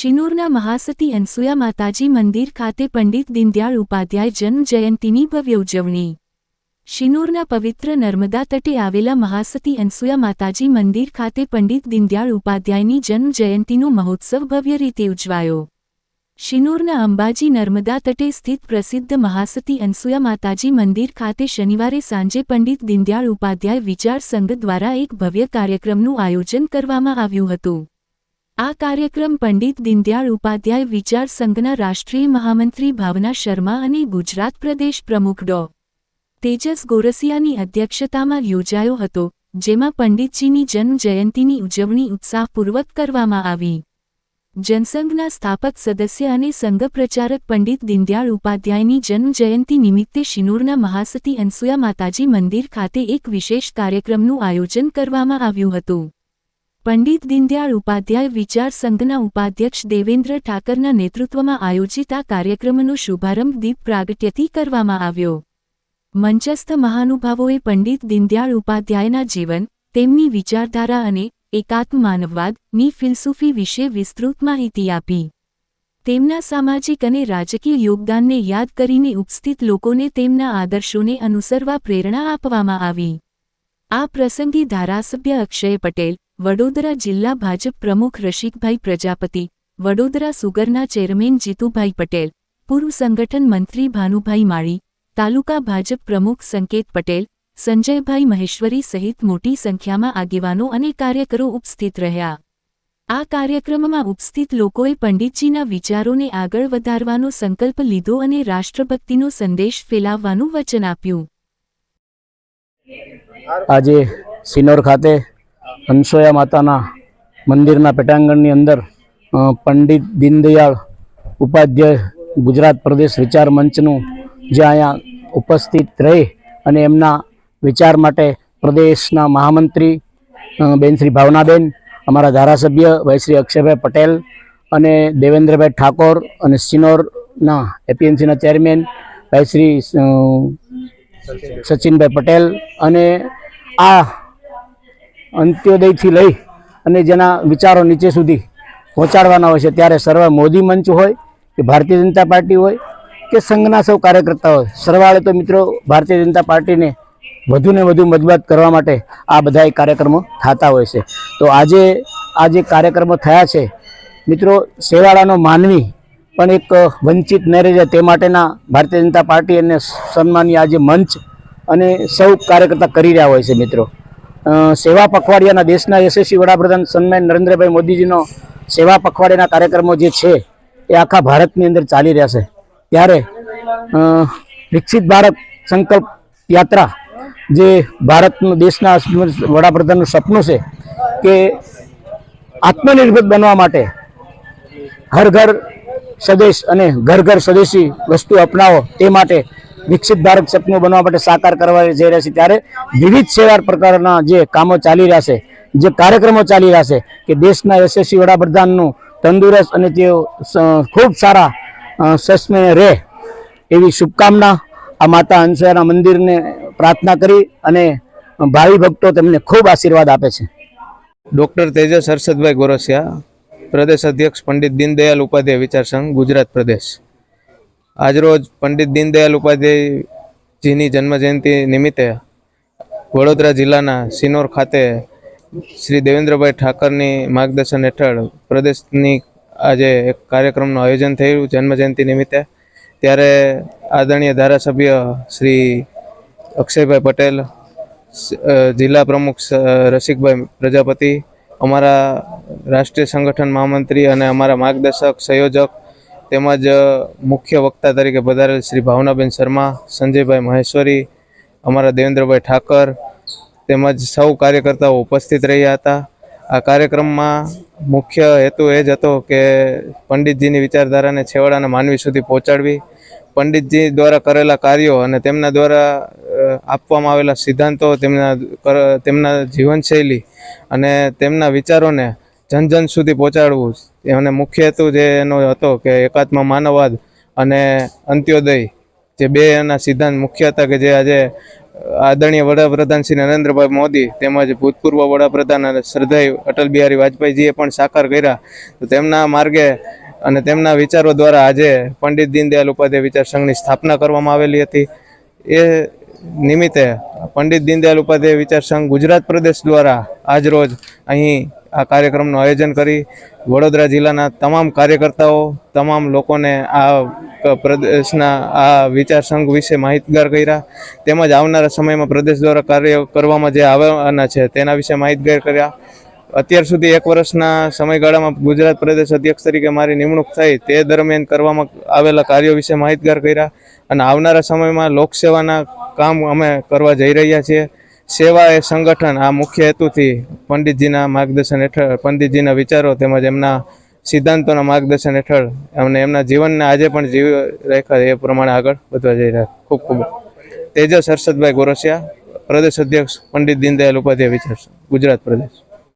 શિનોરના મહાસતી અનસુયા માતાજી મંદિર ખાતે પંડિત દીનદયાળ ઉપાધ્યાય જન્મ જયંતીની ભવ્ય ઉજવણી. શિનોરના પવિત્ર નર્મદા તટે આવેલા મહાસતી અનસુયા માતાજી મંદિર ખાતે પંડિત દીનદયાળ ઉપાધ્યાયની જન્મ જયંતીનો મહોત્સવ ભવ્ય રીતે ઉજવાયો. શિનોરના અંબાજી નર્મદા તટે સ્થિત પ્રસિદ્ધ મહાસતી અનસુયા માતાજી મંદિર ખાતે શનિવારે સાંજે પંડિત દીનદયાળ ઉપાધ્યાય વિચાર સંઘ દ્વારા એક ભવ્ય કાર્યક્રમનું આયોજન કરવામાં આવ્યું હતું. આ કાર્યક્રમ પંડિત દીનદયાળ ઉપાધ્યાય વિચાર સંઘના રાષ્ટ્રીય મહામંત્રી ભાવના શર્મા અને ગુજરાત પ્રદેશ પ્રમુખ ડો. તેજસ ગોરસિયાની અધ્યક્ષતામાં યોજાયો હતો, જેમાં પંડિતજીની જન્મજયંતીની ઉજવણી ઉત્સાહપૂર્વક કરવામાં આવી. જનસંઘના સ્થાપક સદસ્ય અને સંઘ પ્રચારક પંડિત દીનદયાળ ઉપાધ્યાયની જન્મજયંતિ નિમિત્તે શિનૂરના મહાસતી અનસુયા માતાજી મંદિર ખાતે એક વિશેષ કાર્યક્રમનું આયોજન કરવામાં આવ્યું હતું. પંડિત દીનદયાળ ઉપાધ્યાય વિચાર સંઘના ઉપાધ્યક્ષ દેવેન્દ્ર ઠાકરના નેતૃત્વમાં આયોજિત આ કાર્યક્રમનો શુભારંભ દીપ પ્રાગટ્યથી કરવામાં આવ્યો. મંચસ્થ મહાનુભાવોએ પંડિત દીનદયાળ ઉપાધ્યાયના જીવન, તેમની વિચારધારા અને એકાત્મ માનવવાદની ફિલસૂફી વિશે વિસ્તૃત માહિતી આપી. તેમના સામાજિક અને રાજકીય યોગદાનને યાદ કરીને ઉપસ્થિત લોકોને તેમના આદર્શોને અનુસરવા પ્રેરણા આપવામાં આવી. આ પ્રસંગે ધારાસભ્ય અક્ષય પટેલ વડોદરા જિલ્લા ભાજપ પ્રમુખ રશિકભાઈ પ્રજાપતિ, વડોદરા સુગરના ચેરમેન જીતુભાઈ પટેલ, પૂર્વ સંગઠન મંત્રી ભાનુભાઈ માળી, તાલુકા ભાજપ પ્રમુખ સંકેત પટેલ, સંજયભાઈ મહેશ્વરી સહિત મોટી સંખ્યામાં આગેવાનો અને કાર્યકરો ઉપસ્થિત રહ્યા. આ કાર્યક્રમમાં ઉપસ્થિત લોકોએ પંડિતજીના વિચારોને આગળ વધારવાનો સંકલ્પ લીધો અને રાષ્ટ્રભક્તિનો સંદેશ ફેલાવવાનું વચન આપ્યું. આજે સિનોર ખાતે હંસોયા માતાના મંદિરના પેટાંગણની અંદર પંડિત દીનદયાળ ઉપાધ્યાય ગુજરાત પ્રદેશ વિચાર મંચનું જે અહીંયા ઉપસ્થિત રહી અને એમના વિચાર માટે પ્રદેશના મહામંત્રી બેન શ્રી ભાવનાબેન, અમારા ધારાસભ્ય ભાઈ શ્રી અક્ષયભાઈ પટેલ અને દેવેન્દ્રભાઈ ઠાકોર અને સિનોરના એપીએમસીના ચેરમેન ભાઈ શ્રી સચિનભાઈ પટેલ અને આ અંત્યોદયથી લઈ અને જેના વિચારો નીચે સુધી પહોંચાડવાના હોય છે, ત્યારે સર્વ મોદી મંચ હોય કે ભારતીય જનતા પાર્ટી હોય કે સંઘના સૌ કાર્યકર્તા હોય. સરવાળે તો મિત્રો ભારતીય જનતા પાર્ટીને વધુને વધુ મજબૂત કરવા માટે આ બધા કાર્યક્રમો થતા હોય છે. તો આજે આ જે કાર્યક્રમો થયા છે. મિત્રો શેવાળાનો માનવી પણ એક વંચિત ન રહી તે માટેના ભારતીય જનતા પાર્ટી અને સન્માનીય આજે મંચ અને સૌ કાર્યકર્તા કરી રહ્યા હોય છે મિત્રો. સેવા પખવાડિયાના દેશના યશસ્વી વડાપ્રધાન સન્માન નરેન્દ્રભાઈ મોદીજીનો સેવા પખવાડિયાના કાર્યક્રમો જે છે, એ આખા ભારતની અંદર ચાલી રહ્યા છે. ત્યારે વિકસિત ભારત સંકલ્પ યાત્રા જે ભારતનું દેશના વડાપ્રધાનનું સપનું છે કે આત્મનિર્ભર બનવા માટે હર ઘર સ્વદેશ અને ઘર ઘર સ્વદેશી વસ્તુ અપનાવો તે માટે વિકસિત ભારત સપનું બનવા માટે સાકાર કરવા જઈ રહ્યા છે ત્યારે વિવિધ સેવા પ્રકારના જે કામો ચાલી રહ્યા છે, જે કાર્યક્રમો ચાલી રહ્યા છે કે દેશના યશસ્વી વડાપ્રધાનનું તંદુરસ્ત અને તેઓ ખૂબ સારા સસ્મે રહે એવી શુભકામના આ માતા હંસયાના મંદિરને પ્રાર્થના કરી અને ભાવિ ભક્તો તેમને ખૂબ આશીર્વાદ આપે છે. ડૉક્ટર તેજસ હર્ષદભાઈ ગોરસિયા, પ્રદેશ અધ્યક્ષ પંડિત દીનદયાલ ઉપાધ્યાય વિચાર સંઘ ગુજરાત પ્રદેશ. આજરોજ પંડિત દીનદયાલ ઉપાધ્યાયજીની જન્મજયંતિ નિમિત્તે વડોદરા જિલ્લાના સિનોર ખાતે શ્રી દેવેન્દ્રભાઈ ઠાકરની માર્ગદર્શન હેઠળ પ્રદેશની આજે એક કાર્યક્રમનું આયોજન થયું જન્મજયંતિ નિમિત્તે. ત્યારે આદરણીય ધારાસભ્ય શ્રી અક્ષયભાઈ પટેલ જિલ્લા પ્રમુખ રસિકભાઈ પ્રજાપતિ, અમારા રાષ્ટ્રીય સંગઠન મહામંત્રી અને અમારા માર્ગદર્શક, સંયોજક તેમજ મુખ્ય વક્તા તરીકે પધારેલ શ્રી ભાવનાબેન શર્મા, સંજયભાઈ મહેશ્વરી, અમારા દેવેન્દ્રભાઈ ઠાકર તેમજ સૌ કાર્યકર્તાઓ ઉપસ્થિત રહ્યા હતા. આ કાર્યક્રમમાં મુખ્ય હેતુ એ જ હતો કે પંડિતજીની વિચારધારાને છેવાડાના માનવી સુધી પહોંચાડવી. પંડિતજી દ્વારા કરેલા કાર્યો અને તેમના દ્વારા આપવામાં આવેલા સિદ્ધાંતો, તેમના તેમના જીવનશૈલી અને તેમના વિચારોને જન જન સુધી પહોંચાડવું. અને મુખ્ય હેતુ જે એનો હતો કે એકાત્મ માનવવાદ અને અંત્યોદય, જે બે એના સિદ્ધાંત મુખ્ય હતા કે જે આજે આદરણીય વડાપ્રધાન શ્રી નરેન્દ્રભાઈ મોદી તેમજ ભૂતપૂર્વ વડાપ્રધાન અને શ્રદ્ધાય અટલ બિહારી વાજપેયીજીએ પણ સાકાર કર્યા. તો તેમના માર્ગે અને તેમના વિચારો દ્વારા આજે પંડિત દીનદયાલ ઉપાધ્યાય વિચાર સંઘની સ્થાપના કરવામાં આવેલી હતી. એ નિમિત્તે પંડિત દીનદયાલ ઉપાધ્યાય વિચાર સંઘ ગુજરાત પ્રદેશ દ્વારા આજરોજ અહીં આ કાર્યક્રમનું આયોજન કરી વડોદરા જિલ્લાના તમામ કાર્યકર્તાઓ, તમામ લોકોને આ પ્રદેશના આ વિચાર સંઘ વિશે માહિતગાર કર્યા, તેમજ આવનારા સમયમાં પ્રદેશ દ્વારા કાર્ય કરવામાં જે આવવાના છે તેના વિશે માહિતગાર કર્યા. અત્યાર સુધી એક વર્ષના સમયગાળામાં ગુજરાત પ્રદેશ અધ્યક્ષ તરીકે મારી નિમણૂક થઈ તે દરમિયાન કરવામાં આવેલા કાર્યો વિશે માહિતગાર કર્યા અને આવનારા સમયમાં લોકસેવાના કામ અમે કરવા જઈ રહ્યા છીએ. સેવા એ સંગઠન આ મુખ્ય હેતુથી પંડિતજીના માર્ગદર્શન હેઠળ, પંડિતજીના વિચારો તેમજ એમના સિદ્ધાંતોના માર્ગદર્શન હેઠળ અમને એમના જીવનને આજે પણ જીવી રાખ્યા એ પ્રમાણે આગળ વધવા જઈ રહ્યા. ખૂબ ખૂબ તેજસ હર્ષદભાઈ ગોરસિયા, પ્રદેશ અધ્યક્ષ પંડિત દીનદયાલ ઉપાધ્યાય વિચાર ગુજરાત પ્રદેશ.